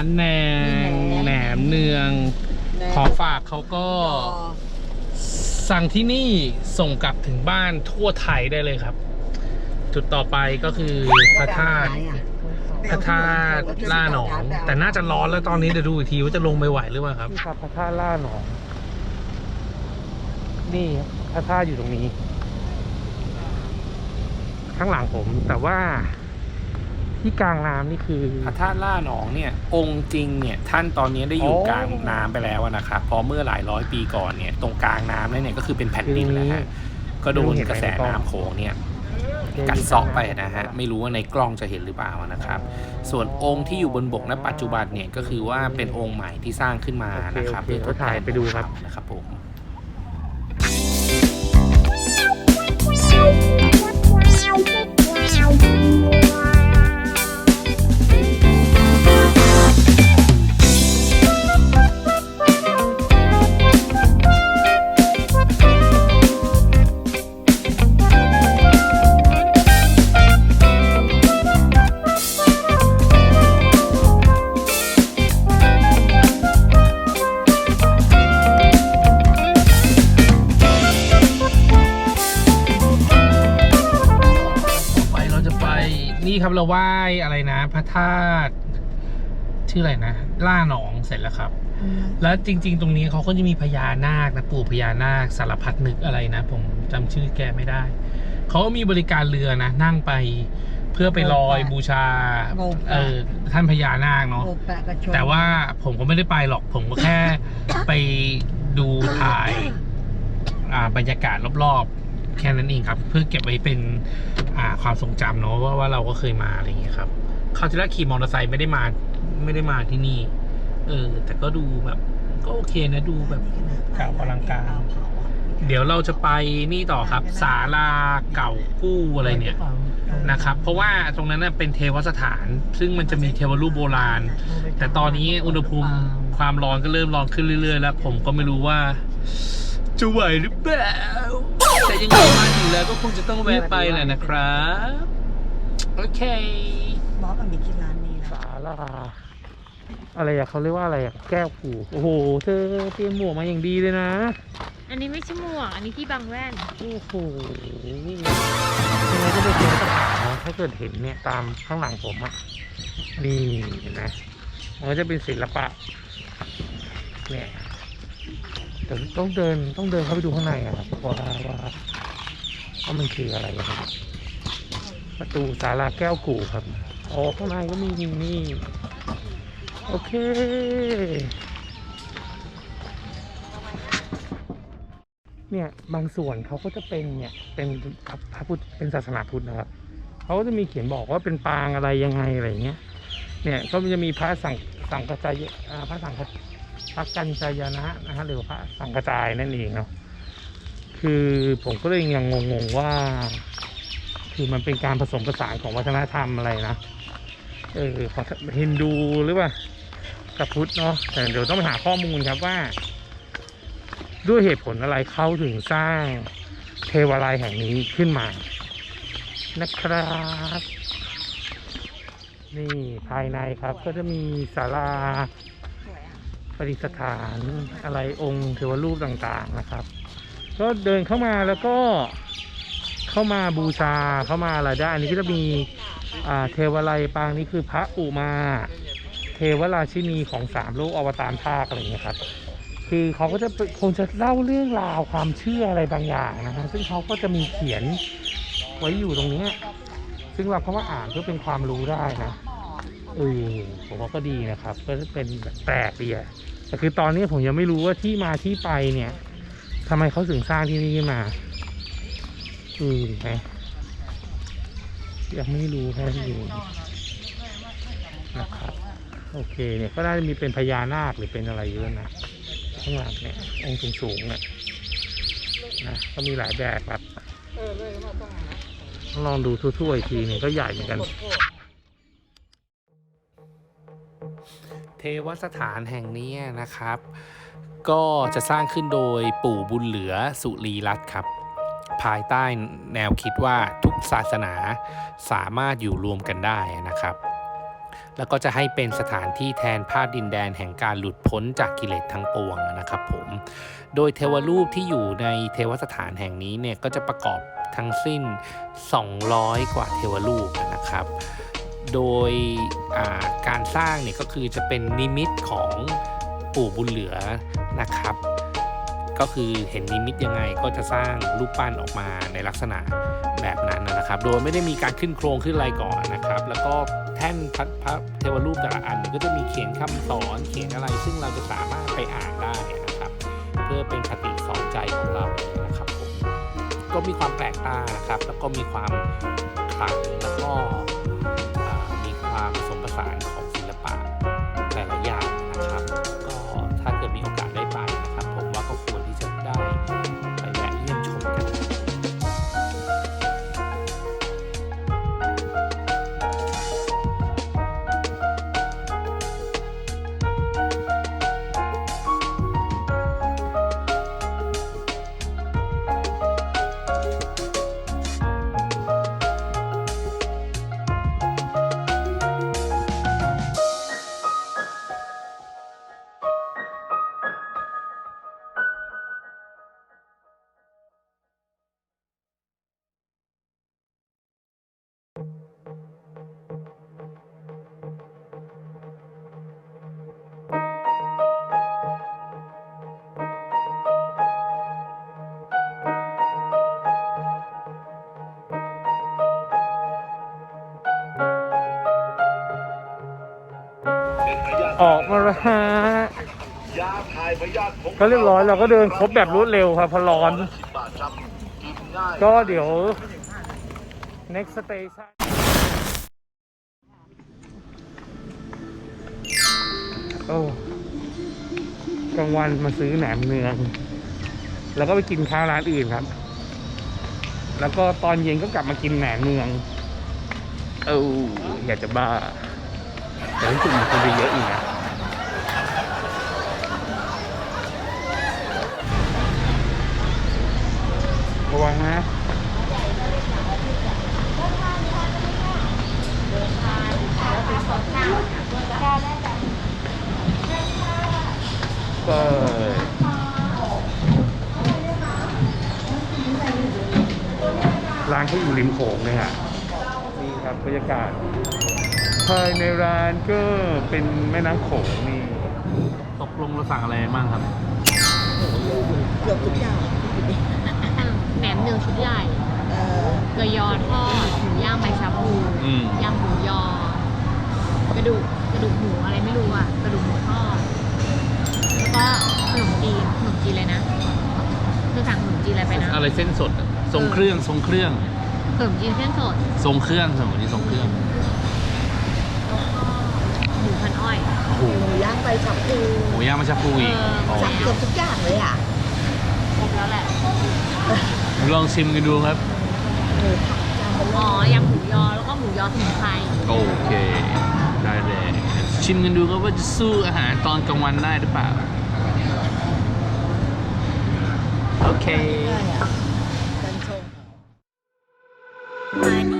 านแหนงแหนมเนือง ของฝากเขาก็สั่งที่นี่ส่งกลับถึงบ้านทั่วไทยได้เลยครับ จุดต่อไปก็คือพระธาตุพระธาตุล่าหนอง แต่น่าจะร้อนแล้วตอนนี้เดี๋ยวดูอีกทีว่าจะลงไปไหวหรือเปล่าครับนี่ครับพระธาตุล่าหนอง นี่พระธาตุอยู่ตรงนี้ ข้างหลังผมแต่ว่า ที่กลางน้ำนี่คือพระธาตุล่าหนองเนี่ย องค์จริงเนี่ย ท่านตอนนี้ได้อยู่โอ้กลางน้ำไปแล้วอะนะครับเพราะเมื่อหลายร้อยปีก่อนเนี่ยตรงกลางน้ำนั่นเนี่ยก็คือเป็นแผ่นดินแล้วฮะก็โดนกระแสน้ำโขงเนี่ยกัดเซาะไปนะฮะ ไม่รู้ว่าในกล้องจะเห็นหรือเปล่านะครับ ส่วนองค์ที่อยู่บนบกณปัจจุบันเนี่ยก็คือว่าเป็นองค์ใหม่ที่สร้างขึ้นมานะครับโอเคโอเคก็ถ่ายไปดูครับนะครับผม เราไหว้อะไรนะ พระธาตุชื่ออะไรนะ ล่าหนองเสร็จแล้วครับ แล้วจริง ๆ ตรงนี้เขาก็จะมีพญานาคนะปู่พญานาคสารพัดนึกอะไรนะ ผมจำชื่อแกไม่ได้เขาก็มีบริการเรือนะนั่งไปเพื่อไปลอยบูชาโบกเออท่านพญานาคเนาะโอแปะกระชนแต่ว่าผมก็ไม่ได้ไปหรอกผมก็แค่ไปดูถ่ายอ่าบรรยากาศรอบๆ แค่นั้นเองครับ เพื่อเก็บไว้เป็นอ่าความทรงจำเนาะว่าว่าเราก็เคยมาอะไรอย่างเงี้ยครับคราวที่แล้วขี่มอเตอร์ไซค์ไม่ได้มาไม่ได้มาที่นี่ เออ แต่ก็ดูแบบ ก็โอเคนะดูแบบเก่าอลังการ เดี๋ยวเราจะไปนี่ต่อครับศาลาเก่ากู้อะไรเนี่ยนะครับ เพราะว่าตรงนั้นเป็นเทวสถาน ซึ่งมันจะมีเทวรูปโบราณ แต่ตอนนี้อุณหภูมิความร้อนก็เริ่มร้อนขึ้นเรื่อยๆ แล้ว ผมก็ไม่รู้ว่า จะไหวหรือเปล่า แต่ยังไงมาถึงแล้วก็คงจะต้องแวะไปแหละนะครับ โอเค บอกกับมีที่ร้านนี้นะศาลาอะไรอะเขาเรียกว่าอะไรอะแก้วผูโอ้โห เธอเตรียมหมวกมาอย่างดีเลยนะ อันนี้ไม่ใช่หมวก อันนี้ที่บังแว่น โอ้โหยังไงก็เป็นเทวสถานนะถ้าเกิดเห็นเนี่ยตามข้างหลังผมอะนี่เห็นไหมมันก็จะเป็นศิลปะ เนี่ย แต่ต้องเดินต้องเดินเข้าไปดูข้างในอะครับว่าว่าว่ามันคืออะไรอะครับ ประตูศาลาแก้วกู่ครับอ๋อข้างในก็มีนี่โอเคเนี่ยบางส่วนเขาก็จะเป็นเนี่ยเป็นพระพุทธเป็นศาสนาพุทธนะครับเขาก็จะมีเขียนบอกว่าเป็นปางอะไรยังไงอะไรเงี้ยเนี่ยก็จะมีพระสังสังกจายพระสัง พระกัญจายนะนะฮะหรือพระสังกจายนั่นเองเนาะคือผมก็เลยยังงงๆว่า คือมันเป็นการผสมผสานของวัฒนธรรมอะไรนะเออของฮินดูหรือว่ากับพุทธเนาะแต่เดี๋ยวต้องไปหาข้อมูลครับว่า ด้วยเหตุผลอะไรเขาถึงสร้างเทวาลัยแห่งนี้ขึ้นมา นะครับนี่ภายในครับก็จะมีศาลา ประดิษฐานอะไรองค์เทวรูปต่างๆนะครับ ก็เดินเข้ามาแล้วก็เข้ามาบูชาเข้ามาอะไรได้ อันนี้ก็จะมีเทวาลัยปางนี้คือพระอุมา เทวราชินีของสามโลกอวตารภาคอะไรอย่างเงี้ยครับ คือเขาก็จะคงจะเล่าเรื่องราวความเชื่ออะไรบางอย่างนะฮะซึ่งเขาก็จะมีเขียนไว้อยู่ตรงนี้ ซึ่งเราก็ว่าอ่านเพื่อเป็นความรู้ได้นะ เออผมว่าก็ดีนะครับ ก็เป็นแบบแปลกดีอะแต่คือตอนนี้ผมยังไม่รู้ว่าที่มาที่ไปเนี่ยทำไมเขาถึงสร้างที่นี่ขึ้นมาเออไหมยังไม่รู้แค่ที่อยู่นะครับโอเคเนี่ยก็น่าจะมีเป็นพญานาคหรือเป็นอะไรเยอะนะข้างหลังเนี่ยองค์สูงๆเนี่ยนะก็มีหลายแบบครับต้องลองดูทั่วๆอีกทีหนึงก็ใหญ่เหมือนกัน เทวสถานแห่งนี้นะครับ ก็จะสร้างขึ้นโดยปู่บุญเหลือสุรีรัตน์ครับ ภายใต้แนวคิดว่าทุกศาสนาสามารถอยู่รวมกันได้นะครับ แล้วก็จะให้เป็นสถานที่แทนภาพดินแดนแห่งการหลุดพ้นจากกิเลสทั้งปวงนะครับผม โดยเทวรูปที่อยู่ในเทวสถานแห่งนี้เนี่ยก็จะประกอบทั้งสิ้น 200 กว่าเทวรูปนะครับ โดยการสร้างเนี่ยก็คือจะเป็นนิมิตของปู่บุญเหลือนะครับ ก็คือเห็นนิมิตยังไงก็จะสร้างรูปปั้นออกมาในลักษณะแบบนั้นนะครับ โดยไม่ได้มีการขึ้นโครงขึ้นอะไรก่อนนะครับ แล้วก็แท่นพระพระเทวรูปแต่ละอันก็จะมีเขียนคำสอนเขียนอะไร ซึ่งเราจะสามารถไปอ่านได้นะครับ เพื่อเป็นคติสอนใจของเรานะครับผมก็มีความแปลกตานะครับ แล้วก็มีความขลังแล้วก็ามผสมผสานของ ออกมาแล้วฮะก็เรียบร้อยเราก็เดินครบแบบรวดเร็วครับพอร้อน ก็เดี๋ยว next station โอ้กลางวันมาซื้อแหนมเนือง แล้วก็ไปกินข้าวร้านอื่นครับ แล้วก็ตอนเย็นก็กลับมากินแหนมเนือง เอออยากจะบ้าแต่รู้สึกมันคงจะเยอะอีกนะ ระวังนะเปิดร้านเขาอยู่ริมโขงเลยฮะนี่ครับบรรยากาศภายในร้านก็เป็นแม่น้ำโขงนี่ตกลงเราสั่งอะไรบ้างครับ เกือบทุกอย่าง แหนมเนืองชุดใหญ่เออเกลือยอทอดหมูย่างใบชาพูอืม ยำหมูยอ กระดูกกระดูกหมูอะไรไม่รู้อะ กระดูกหมูทอดแล้วก็ขนมจีนขนมจีนเลยนะคือสั่งขนมจีนอะไรไปนะอะไรเส้นสดอะทรงเครื่องทรงเครื่องขนมจีนเส้นสดทรงเครื่องสมมติทรงเครื่องหมูพันอ้อย โอ้โหหมูย่างใบฉับพลูหมูย่างมาชาพูอีกเอออ๋อสั่งเกือบทุกอย่างเลยอะครบแล้วแหละ ลองชิมกันดูครับ หมูผัดจานเบลอ๋ออยำหมูยอแล้วก็หมูยอสมุนไพรโอเค ได้เลยชิมกันดูครับว่าจะสู้อาหารตอนกลางวันได้หรือเปล่า โอเคได้อะกันชง Let's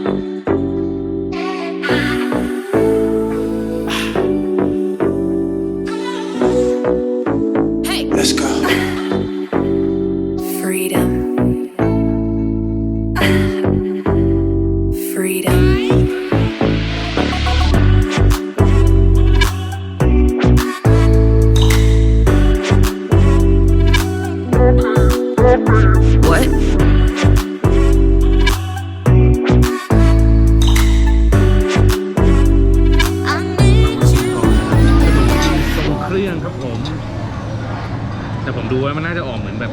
ทรงเครื่องครับผม แต่ผมดูว่ามันน่าจะออกเหมือนแบบ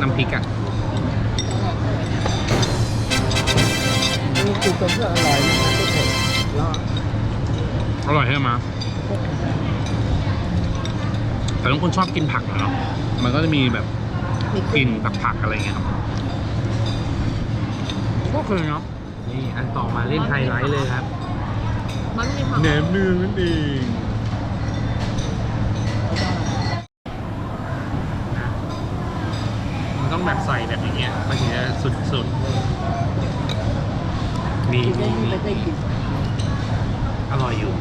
น้ำพริกอะนี่คือตัวเพื่ออร่อยมากที่สุดรอดอร่อยใช่ไหมแต่บางคนชอบกินผักอะเนาะมันก็จะมีแบบมีกลิ่นผักๆอะไรเงี้ยครับก็คือเนาะนี่อันต่อมาเล่นไฮไลท์เลยครับ มันมีความแหนมเนืองนั่นเองนะมันต้องแบบใส่ แบบอย่างเงี้ยมันถึงจะสุดๆนี่ได้นี่ไม่ได้นี่กินอร่อยอยู่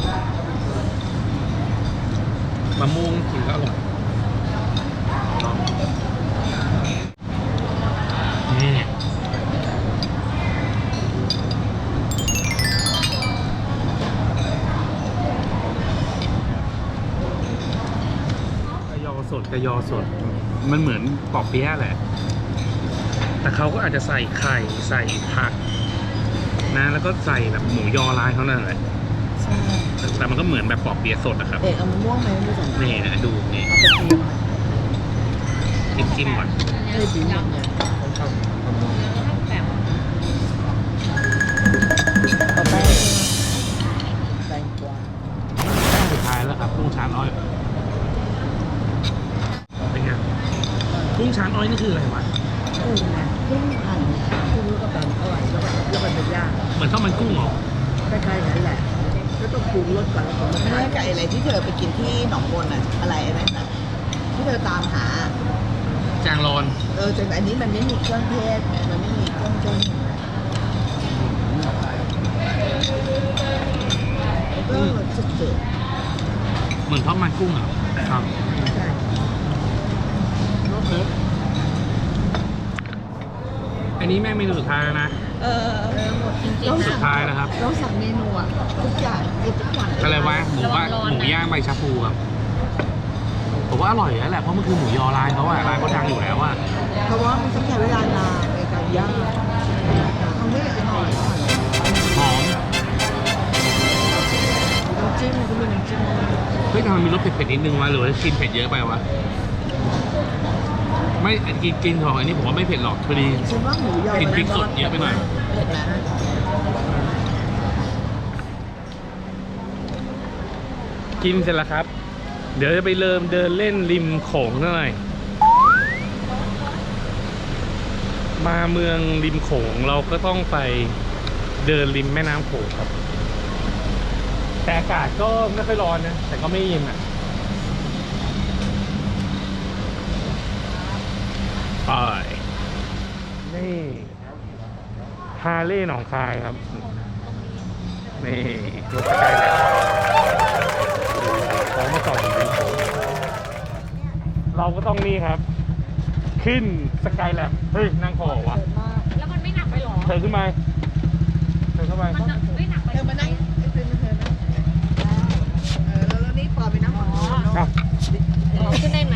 มะม่วงกินก็อร่อยลองนี่กระยอสดกระยอสด มันเหมือนปอกเปี๊ยะแหละ แต่เขาก็อาจจะใส่ไข่ใส่ผัก นะ แล้วก็ใส่แบบหมูยอลายเขานั่นแหละใช่แต่มันก็เหมือนแบบปอกเปี๊ยะสดนะครับเอกเอามะม่วงไหมไม่ใส่นี่นะดูนี่เอาไปเตรียมมาจิ้มจิ้มก่อน เอ้ยดีมากเลย นเออแต่อันนี้มันไม่มีเครื่องเทศมันไม่มีเครื่องต้มก็จะเจืดเหมือนข้าวมันกุ้งเหรอครับๆใช่รสเล็กอันนี้แม่งเมนูสุดท้ายแล้วนะ เออเออหมดจริงต้องๆสุสั่ดงท้ายแล้วครับต้องสั่งเมนูอะทุกอย่างเกือบทุกวันอะไรวะหมูว่าร้อนๆหมูย่างใบชะพูครับผม ว่าอร่อยแล้วแหละเพราะมันคือหมูยอลายเขาอะลายเขาดังอยู่แล้วอะเพราะว่ามันต้องใช้เวลานานในการย่างทำได้อร่อยหอมน้ำจิ้มมันก็มีน้ำจิ้มเฮ้ยทำไมมีรสเผ็ดๆนิดนึงวะหรือว่ากินเผ็ดเยอะไปวะไม่กินกินของอันนี้ผมว่าไม่เผ็ดหรอกพอดีฉันว่าหมูยอกินพริกสดเยอะไปหน่อยเผ็ดนะกินเสร็จแล้วครับ เดี๋ยวจะไปเริ่มเดินเล่นริมโขงหน่อย มาเมืองริมโขงเราก็ต้องไปเดินริมแม่น้ำโขงครับ แต่อากาศก็ไม่ค่อยร้อนนะ แต่ก็ไม่เย็นอะไปนี่ฮาเล่หนองคายครับ นี่รถสก ก็ต้องนี่ครับ ขึ้นสกายแลบเฮ้ยนั่งพอวะแล้วมันไม่หนักไปหรอ เธอขึ้นมาเธอเข้าไปมันไม่หนักไปเธอมานั่งเธอมาเธอนะเออแล้วนี่ปอไปนั่งหมอขึ้นได้ไหม